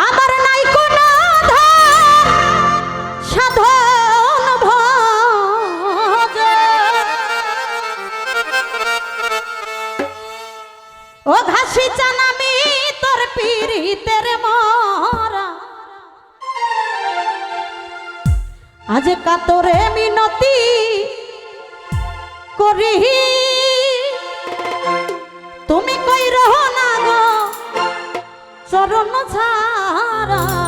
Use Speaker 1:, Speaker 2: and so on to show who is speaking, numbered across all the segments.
Speaker 1: আমার নাই কোনো ধন সাধন ও ঘাসি চানামি, তোর আজ কাতরে মিনতি করি তুমি কই রহ চরণ ছাড়া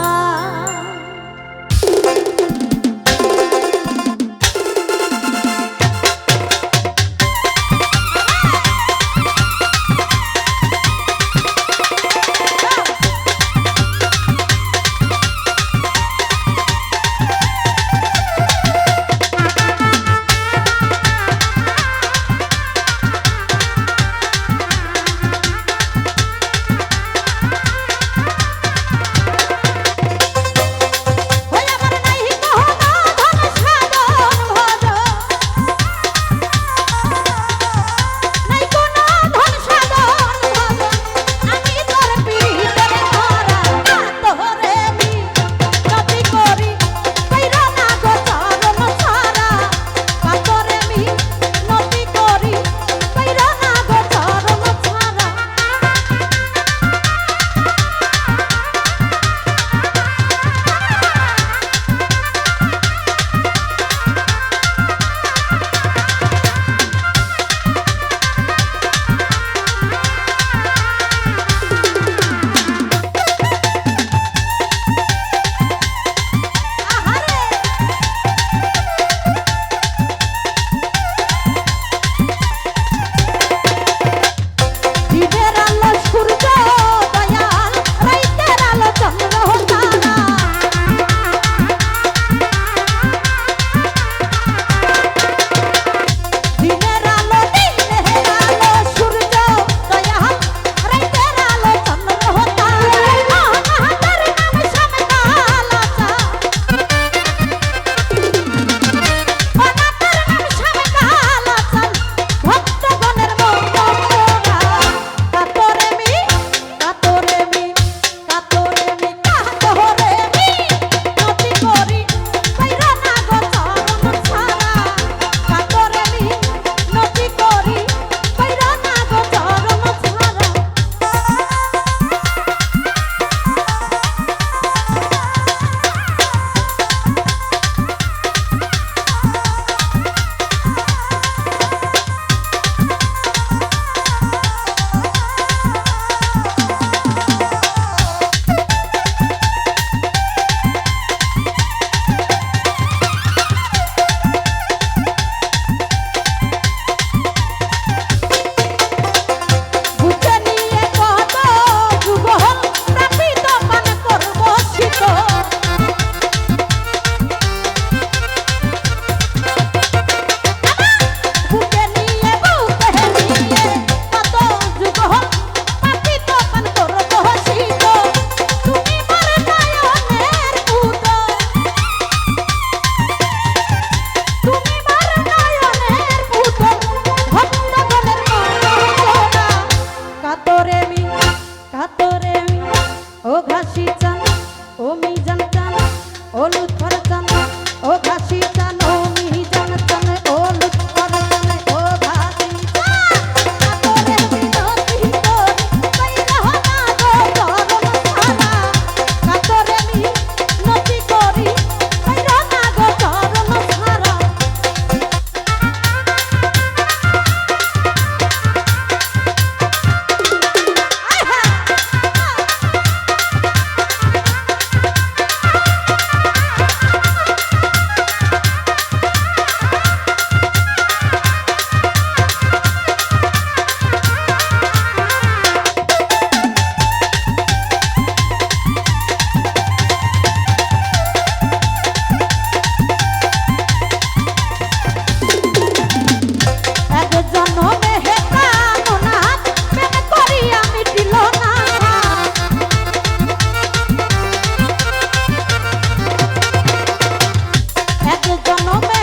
Speaker 1: জনমে